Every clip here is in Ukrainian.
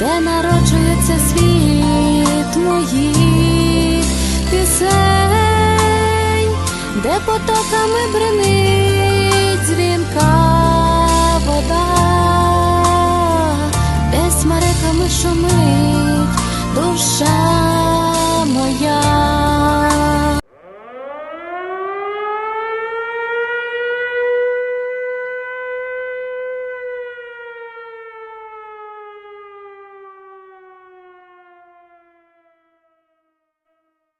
де народжується світ моїх пісень, де потоками бринить дзвінка вода, де смереками шумить душа.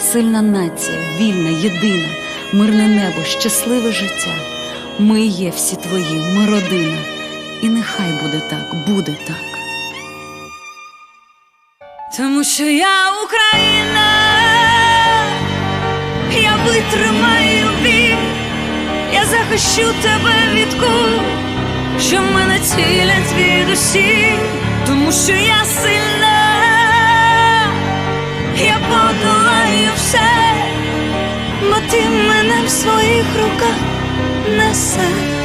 Сильна нація, вільна, єдина, мирне небо, щасливе життя. Ми є всі твої, ми родина. І нехай буде так, буде так. Тому що я Україна, я витримаю біль, я захищу тебе від куль, що мене цілять від усіх, тому що я сильна, своїх руках несеш.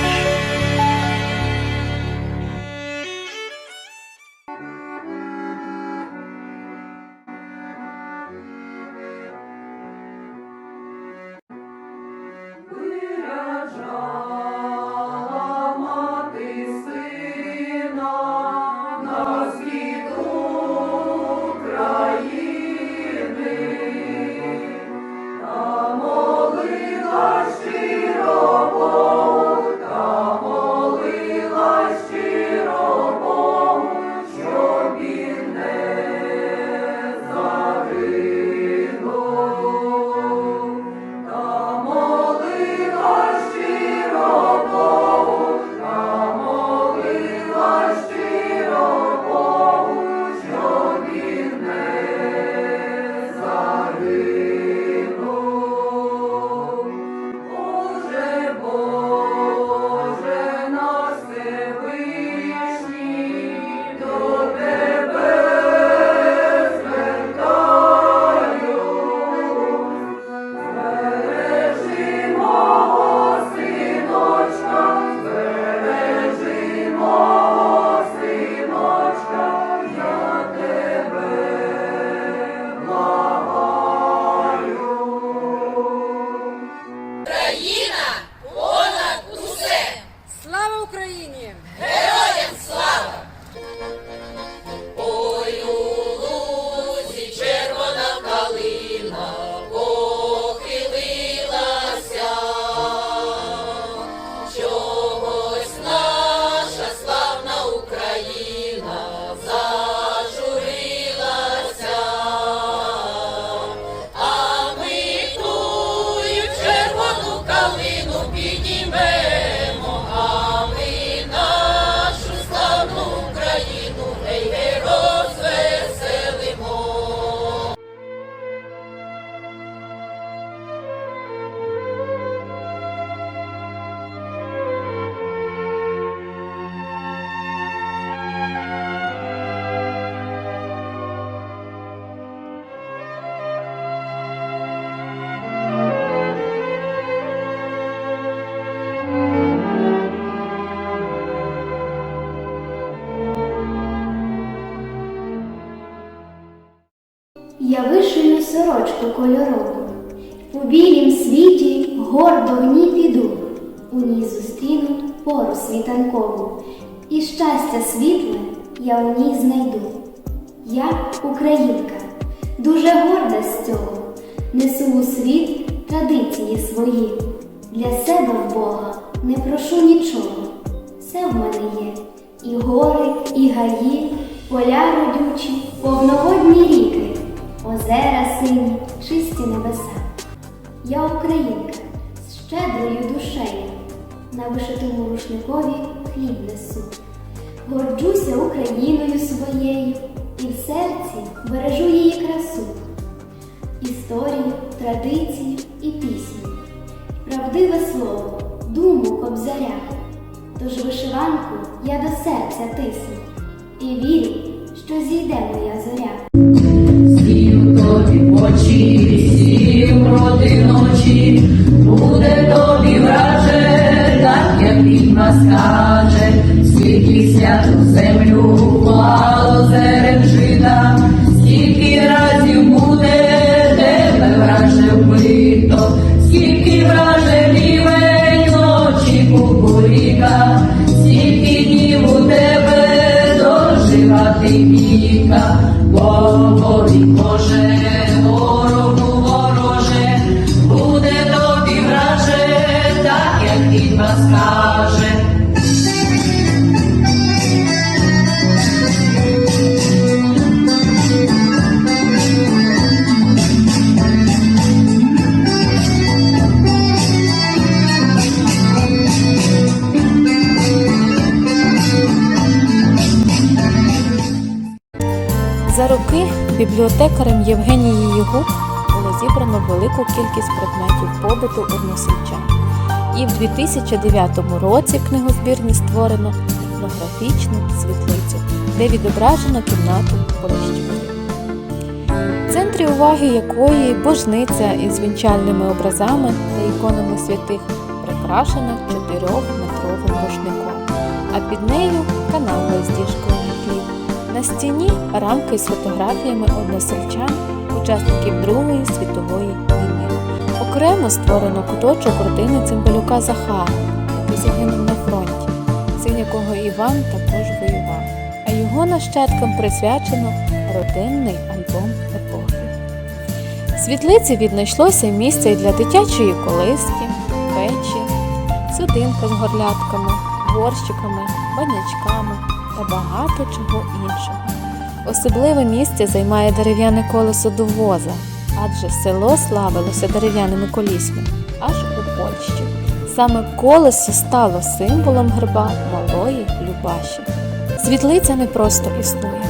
Я вишию сорочку кольорову, у білім світі гордо в ній піду, у ній зустріну пору світанкову, і щастя світле я у ній знайду. Я українка, дуже горда з цього, несу у світ традиції свої. Для себе в Бога не прошу нічого, все в мене є. І гори, і гаї, поля родючі, повноводні ріки, озера сині, чисті небеса. Я українка з щедрою душею, на вишитому рушникові хліб несу. Горджуся Україною своєю і в серці бережу її красу, історію, традицію і пісню. правдиве слово, думу кобзаря. Тож вишиванку я до серця тисну і вірю, що зійде моя зоря. Очі, сів проти ночі, буде тобі враже, так як відьма скаже, скільки святу землю впало зерен жита, скільки разів буде тебе враже вбито, скільки враже лівень ночі кукуріка, скільки днів у тебе доживати віка, Боже, скаже. За роки бібліотекарем Євгенією Гук було зібрано велику кількість предметів побуту односельчан. І в 2009 році в книгозбірні створено етнографічну світлицю, де відображено кімнату Поліщуків. В центрі уваги якої божниця із вінчальними образами та іконами святих прикрашена чотирьохметровим рушником, а під нею канапа з діжкою на стіні рамки з фотографіями односельчан, учасників Другої світової. Окремо створено куточок родини Цимбалюка Захара, який загинув на фронті, син якого Іван також воював. А його нащадкам присвячено родинний альбом епохи. В світлиці віднайшлося місце і для дитячої колиски, печі, судинка з горлятками, горщиками, банячками та багато чого іншого. Особливе місце займає дерев'яне колесо до воза, адже село славилося дерев'яними колісьми аж у Польщі. Саме колесо стало символом герба малої Любаші. Світлиця не просто існує,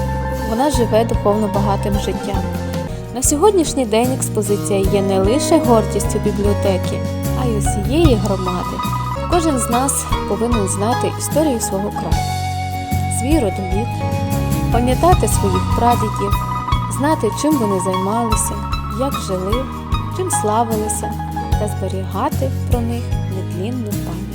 вона живе духовно багатим життям. На сьогоднішній день експозиція є не лише гордістю бібліотеки, а й усієї громади. Кожен з нас повинен знати історію свого краю, свій родовід, пам'ятати своїх прадідів, знати, чим вони займалися, як жили, чим славилися, та зберігати про них нетлінну пам'ять.